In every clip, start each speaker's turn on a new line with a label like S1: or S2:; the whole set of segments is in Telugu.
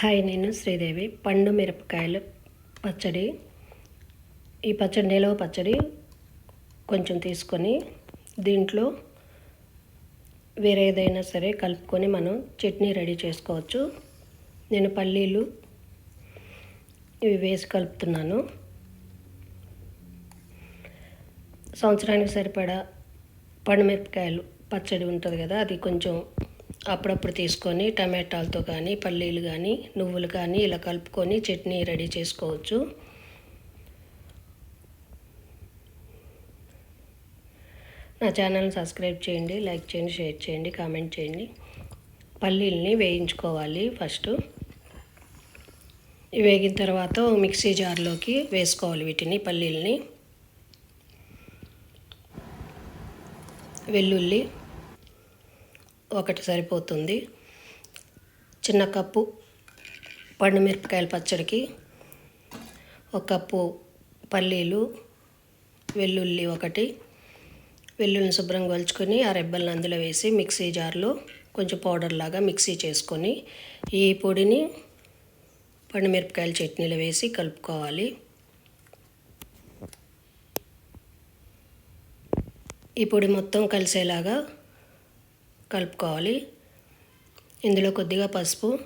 S1: హాయ్ నేను శ్రీదేవి. పండు మిరపకాయలు పచ్చడి. ఈ పచ్చడి నిలవ పచ్చడి కొంచెం తీసుకొని దీంట్లో వేరే ఏదైనా సరే కలుపుకొని మనం చట్నీ రెడీ చేసుకోవచ్చు. నేను పల్లీలు ఇవి వేసి కలుపుతున్నాను. సంవత్సరానికి సరిపడా పండు మిరపకాయలు పచ్చడి ఉంటుంది కదా అది కొంచెం అప్పుడప్పుడు తీసుకొని టమాటాలతో కానీ పల్లీలు కానీ నువ్వులు కానీ ఇలా కలుపుకొని చట్నీ రెడీ చేసుకోవచ్చు. నా ఛానల్ని సబ్స్క్రైబ్ చేయండి లైక్ చేయండి షేర్ చేయండి కామెంట్ చేయండి. పల్లీలని వేయించుకోవాలి ఫస్ట్. వేగిన తర్వాత మిక్సీ జార్లోకి వేసుకోవాలి వీటిని పల్లీలని. వెల్లుల్లి ఒకటి సరిపోతుంది. చిన్న కప్పు పండు మిరపకాయల పచ్చడికి ఒక కప్పు పల్లీలు వెల్లుల్లి ఒకటి వెల్లుల్లిని శుభ్రంగా వలుచుకొని ఆ రెబ్బలను అందులో వేసి మిక్సీ జార్లో కొంచెం పౌడర్ లాగా మిక్సీ చేసుకొని ఈ పొడిని పండు మిరపకాయల చట్నీలో వేసి కలుపుకోవాలి. ఈ పొడి మొత్తం కలిసేలాగా కలుపుకోవాలి. ఇందులో కొద్దిగా పసుపు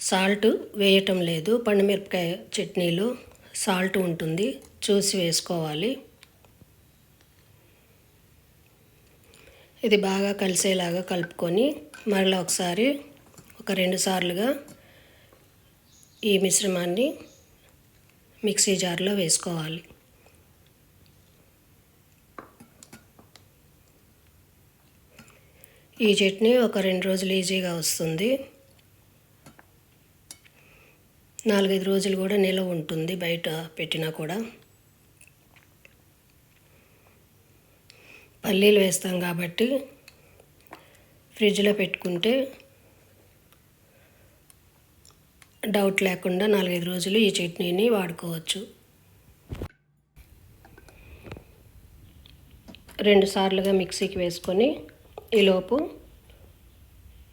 S1: సాల్ట్ వేయటం లేదు. పండుమిరపకాయ చట్నీలో సాల్ట్ ఉంటుంది. చూసి వేసుకోవాలి. ఇది బాగా కలిసేలాగా కలుపుకొని మరలా ఒకసారి ఒక రెండు సార్లుగా ఈ మిశ్రమాన్ని మిక్సీ జార్లో వేసుకోవాలి. ఈ చట్నీ ఒక రెండు రోజులు ఈజీగా వస్తుంది. నాలుగైదు రోజులు కూడా నిలవ ఉంటుంది బయట పెట్టినా కూడా. పల్లీలు వేస్తాం కాబట్టి ఫ్రిడ్జ్లో పెట్టుకుంటే డౌట్ లేకుండా నాలుగైదు రోజులు ఈ చట్నీని వాడుకోవచ్చు. రెండు సార్లుగా మిక్సీకి వేసుకొని ఈలోపు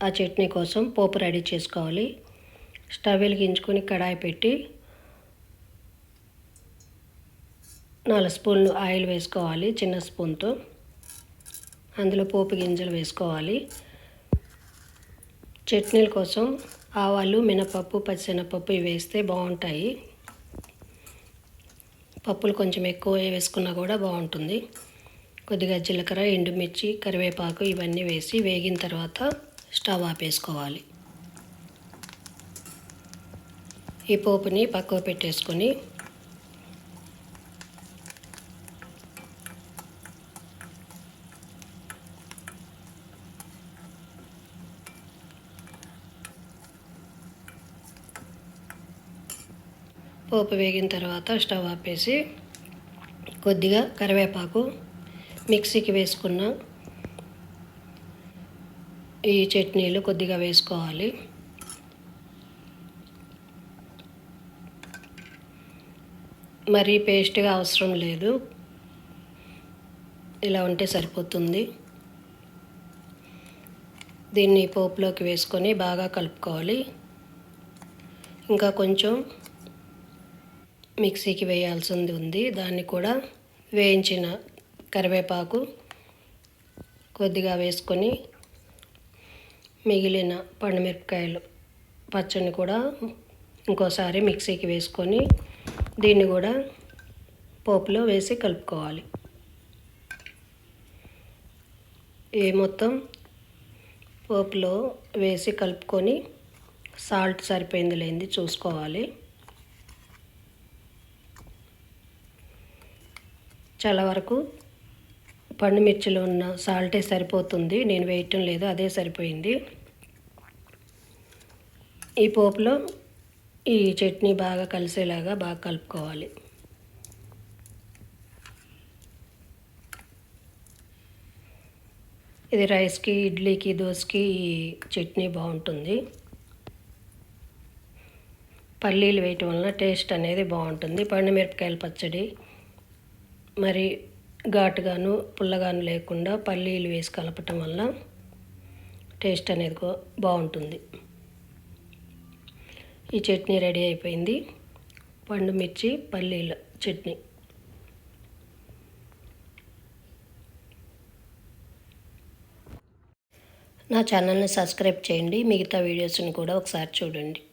S1: ఆ చట్నీ కోసం పోపు రెడీ చేసుకోవాలి. స్టవ్ వెలిగించుకొని కడాయి పెట్టి నాలుగు స్పూన్లు ఆయిల్ వేసుకోవాలి చిన్న స్పూన్తో. అందులో పోపు గింజలు వేసుకోవాలి. చట్నీల కోసం ఆవాలు మినపప్పు పచ్చిశనగపప్పు ఇవి వేస్తే బాగుంటాయి. పప్పులు కొంచెం ఎక్కువ వేసుకున్నా కూడా బాగుంటుంది. కొద్దిగా జీలకర్ర ఎండుమిర్చి కరివేపాకు ఇవన్నీ వేసి వేగిన తర్వాత స్టవ్ ఆపేసుకోవాలి. ఈ పోపుని పక్కకు పెట్టేసుకొని పోపు వేగిన తర్వాత స్టవ్ ఆపేసి కొద్దిగా కరివేపాకు మిక్సీకి వేసుకున్న ఈ చట్నీలు కొద్దిగా వేసుకోవాలి. మరీ పేస్ట్గా అవసరం లేదు. ఇలా ఉంటే సరిపోతుంది. దీన్ని పోపులోకి వేసుకొని బాగా కలుపుకోవాలి. ఇంకా కొంచెం మిక్సీకి వేయాల్సింది ఉంది. దాన్ని కూడా వేయించిన కరివేపాకు కొద్దిగా వేసుకొని మిగిలిన పండుమిరపకాయలు పచ్చడిని కూడా ఇంకోసారి మిక్సీకి వేసుకొని దీన్ని కూడా పోపులో వేసి కలుపుకోవాలి. ఈ మొత్తం పోపులో వేసి కలుపుకొని సాల్ట్ సరిపోయింది లేనిది చూసుకోవాలి. చాలా వరకు పండు మిర్చిలో ఉన్న సాల్టే సరిపోతుంది. నేను వేయటం లేదు అదే సరిపోయింది. ఈ పోపులో ఈ చట్నీ బాగా కలిసేలాగా బాగా కలుపుకోవాలి. ఇది రైస్కి ఇడ్లీకి దోశకి ఈ చట్నీ బాగుంటుంది. పల్లీలు వేయటం వలన టేస్ట్ అనేది బాగుంటుంది. పండు మిరపకాయల పచ్చడి. మరి ఘాటుగాను పుల్లగాను లేకుండా పల్లీలు వేసి కలపటం వల్ల టేస్ట్ అనేది బాగుంటుంది. ఈ చట్నీ రెడీ అయిపోయింది. పండు మిర్చి పల్లీల చట్నీ. నా ఛానల్ని సబ్స్క్రైబ్ చేయండి. మిగతా వీడియోస్ని కూడా ఒకసారి చూడండి.